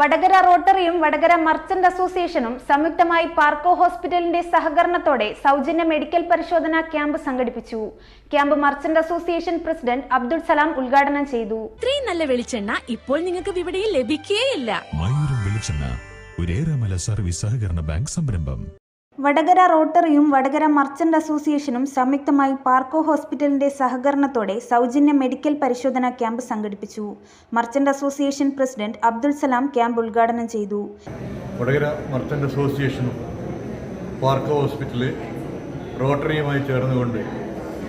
Vadakara റോട്ടറിയും Vadakara merchant അസോസിയേഷനും സംയുക്തമായി പാർക്കോ ഹോസ്പിറ്റലിന്റെ സഹകരണത്തോടെ സൗജന്യ മെഡിക്കൽ പരിശോധനാ ക്യാമ്പ് സംഘടിപ്പിച്ചു. Camp merchant association president Abdul Salam ഉദ്ഘാടനം ചെയ്തു. ഇത്രയും നല്ല വെളിച്ചെണ്ണ ഇപ്പോൾ നിങ്ങൾക്ക് വിപണിയിൽ ലഭിക്കുകയില്ല മയൂരം വെളിച്ചെണ്ണ ഒരേറെമല സർവീസ് സഹകരണ ബാങ്ക് സംരംഭം. വടകര റോട്ടറിയും വടകര മർച്ചന്റ് അസോസിയേഷനും സംയുക്തമായി പാർക്കോ ഹോസ്പിറ്റലിന്റെ സഹകരണത്തോടെ സൗജന്യ മെഡിക്കൽ പരിശോധനാ ക്യാമ്പ് സംഘടിപ്പിച്ചു. Merchant association president Abdul Salam camp ഉദ്ഘാടനം ചെയ്തു. വടകര മർച്ചന്റ് അസോസിയേഷനും പാർക്കോ ഹോസ്പിറ്റൽ റോട്ടറിയുമായി ചേർന്നുകൊണ്ട്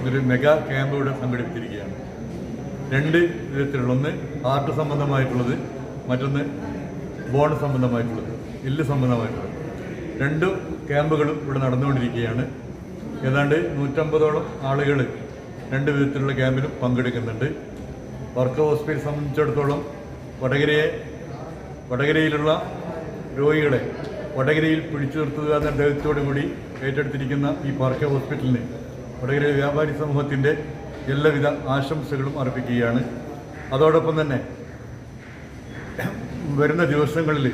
ഒരു മെഗാ ക്യാമ്പ് ഇവിടെ സംഘടിപ്പിച്ചിരിക്കുകയാണ്. രണ്ട് വിധത്തിലുള്ള ഒന്ന് ഹാർട്ട് സംബന്ധമായിട്ടുള്ളത് മറ്റൊന്ന് ബോൺ സംബന്ധമായിട്ടുള്ളത് എല്ല് സംബന്ധമായിട്ടുള്ളത്. രണ്ട് ക്യാമ്പുകളും ഇവിടെ നടന്നുകൊണ്ടിരിക്കുകയാണ്. ഏതാണ്ട് നൂറ്റമ്പതോളം ആളുകൾ രണ്ട് വിധത്തിലുള്ള ക്യാമ്പിലും പങ്കെടുക്കുന്നുണ്ട്. വർക്ക് ഹോസ്പിറ്റൽ സംബന്ധിച്ചിടത്തോളം വടകരയെ വടകരയിലുള്ള രോഗികളെ വടകരയിൽ പിടിച്ചു നിർത്തുക എന്ന ദൗത്യത്തോടു കൂടി ഏറ്റെടുത്തിരിക്കുന്ന ഈ പാർക്ക ഹോസ്പിറ്റലിന് വടകര വ്യാപാരി സമൂഹത്തിന്റെ എല്ലാവിധ ആശംസകളും അർപ്പിക്കുകയാണ്. അതോടൊപ്പം തന്നെ വരുന്ന ദിവസങ്ങളിൽ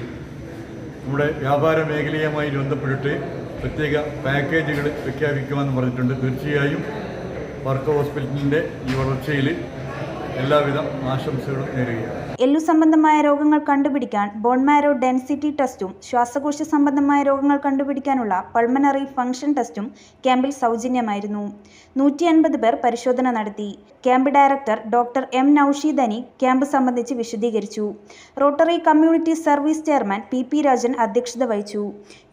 നമ്മുടെ വ്യാപാര മേഖലയുമായി ബന്ധപ്പെട്ടിട്ട് പ്രത്യേക പാക്കേജുകൾ പ്രഖ്യാപിക്കുമെന്ന് പറഞ്ഞിട്ടുണ്ട്. തീർച്ചയായും വർക്ക് ഹോസ്പിറ്റലിന്റെ ഈ വളർച്ചയിൽ എല്ലാവിധ ആശംസകളും നേരുകയാണ്. എല്ലു സംബന്ധമായ രോഗങ്ങൾ കണ്ടുപിടിക്കാൻ ബോൺമാരോ ഡെൻസിറ്റി ടെസ്റ്റും ശ്വാസകോശ സംബന്ധമായ രോഗങ്ങൾ കണ്ടുപിടിക്കാനുള്ള പൾമനറി ഫംഗ്ഷൻ ടെസ്റ്റും ക്യാമ്പിൽ സൗജന്യമായിരുന്നു. നൂറ്റി പേർ പരിശോധന നടത്തി. ക്യാമ്പ് ഡയറക്ടർ ഡോക്ടർ എം നൌഷീദനി ക്യാമ്പ് സംബന്ധിച്ച് വിശദീകരിച്ചു. Rotary community service chairman P P Rajan അധ്യക്ഷത വഹിച്ചു.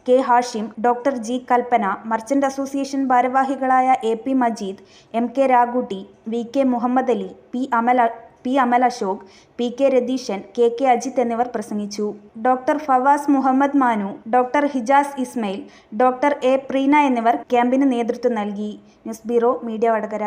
K Hashim doctor G Kalpana merchant association ഭാരവാഹികളായ A P Majeed M K Ragutty V K Muhammad Ali P Amal P Amal Ashok P K Ratheeshan K K Ajith എന്നിവർ പ്രസംഗിച്ചു. Doctor Fawaz Muhammad Manu doctor Hijas Ismail doctor A Preena എന്നിവർ ക്യാമ്പിന് നേതൃത്വം നൽകി. News bureau media Vadakara.